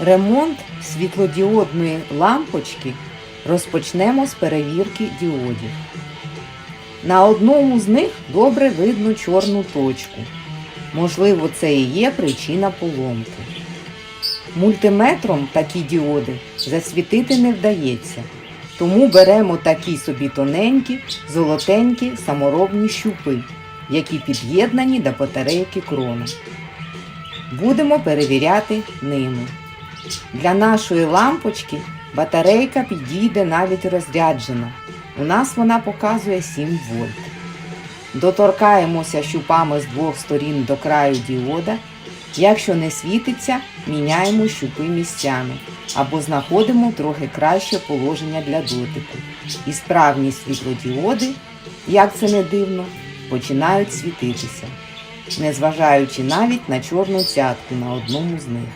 Ремонт світлодіодної лампочки розпочнемо з перевірки діодів. На одному з них добре видно чорну точку. Можливо, це і є причина поломки. Мультиметром такі діоди засвітити не вдається, тому беремо такі собі тоненькі, золотенькі саморобні щупи, які під'єднані до батарейки крона. Будемо перевіряти ними. Для нашої лампочки батарейка підійде навіть розряджена. У нас вона показує 7 вольт. Доторкаємося щупами з двох сторін до краю діода. Якщо не світиться, міняємо щупи місцями або знаходимо трохи краще положення для дотику. І справні світлодіоди, як це не дивно, починають світитися, незважаючи навіть на чорну цятку на одному з них.